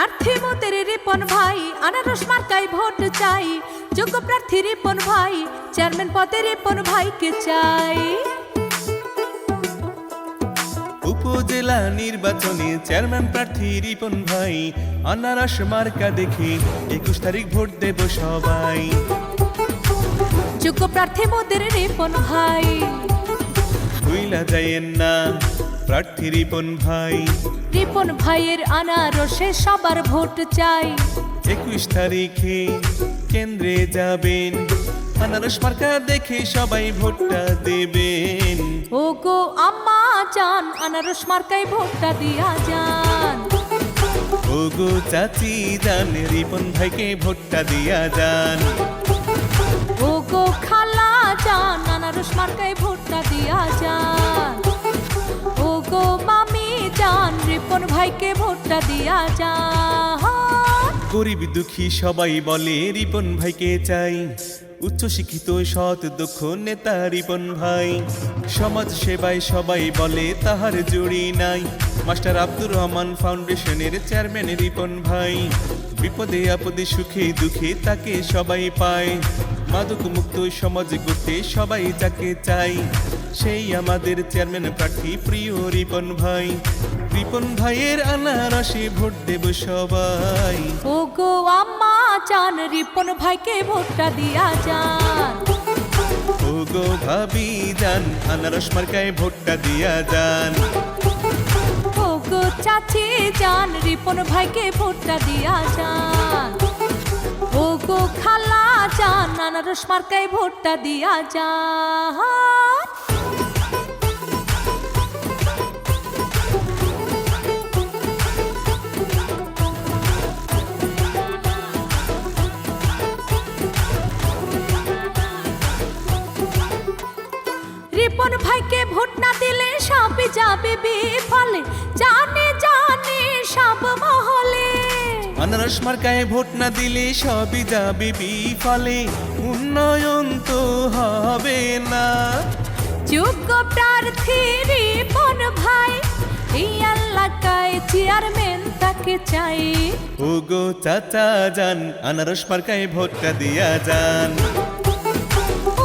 প্রার্থী মোদের রিপন ভাই আনারস মার্কাই ভোট চাই। যোগ্য প্রার্থী রিপন ভাই চেয়ারম্যান পদে রিপন ভাইকে চাই। উপজেলা নির্বাচনে চেয়ারম্যান প্রার্থী রিপন ভাই আনারস মার্কা দেখে একুশ তারিখ ভোট দেব সবাই। যোগ্য প্রার্থী মোদের রিপন ভাই। ভুইলা যায়েন না। প্রার্থী রিপন ভাই? রিপন ভাইয়ের আনারসে সবার ভোট চাই। একুশ তারিখে কেন্দ্রে যাবেন। আনারস মার্কা দেখে সবাই ভোটটা দেবেন। ও গো আম্মা চান আনারস মার্কাই ভোটটা দিয়া যান। ও গো চাচি যান রিপন ভাইকে ভোটটা দিয়া যান। ও গো খালা চান আনারস মার্কাই ভোটটা দিয়া যান। রিপন ভাইকে ভোটটা দিয়া যান গরিব দুঃখী সবাই বলে, রিপন ভাইকে চাই। উচ্চ শিক্ষিত সৎ দুঃখ নেতা রিপন ভাই। সমাজ সেবায় সবাই বলে, তাহার জুড়ি নাই। মাস্টার আব্দুর রহমান ফাউন্ডেশনের চেয়ারম্যান রিপন ভাই। বিপদে আপদে সুখে দুঃখে তাকে সবাই পায়। মাদক মুক্ত সমাজ গড়তে সবাই যাকে চাই সেই আমাদের চেয়ারম্যান প্রার্থী প্রিয় রিপন ভাই। রিপন ভাইয়ের আনারসে ভোট দেব সবাই। ও গো আম্মা চান রিপন ভাইকে ভোটটা দিয়া যান। ও গো ভাবি যান আনারস মার্কায় ভোটটা দিয়া যান। ও গো চাচি চান রিপন ভাইকে ভোটটা দিয়া যান। ও গো খালা চান আনারস মার্কাই ভোটটা দিয়া যান। ভোট না দিলে সব যাবে বিফলে। জানে জানে মহলে। আনারস মার্কায় ভোট না দিলে সবই যাবে বিফলে। উন্নয়ন তো হবে না। যোগ্য প্রার্থী রিপন ভাই এই এলাকায় চেয়ারম্যান তাকে চাই। ও গো চাচা যান আনারস মার্কায় ভোটটা দিয়া যান।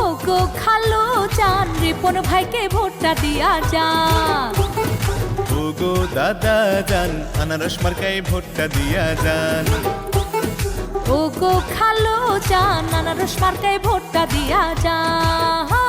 ও গো খালো চান রিপন ভাইকে ভোটটা দিয়া যান। ওগো দাদা যান আনারস মার্কায় ভোটটা দিয়া যান। ও গো খালো চান আনারস মার্কায় ভোটটা দিয়া যান।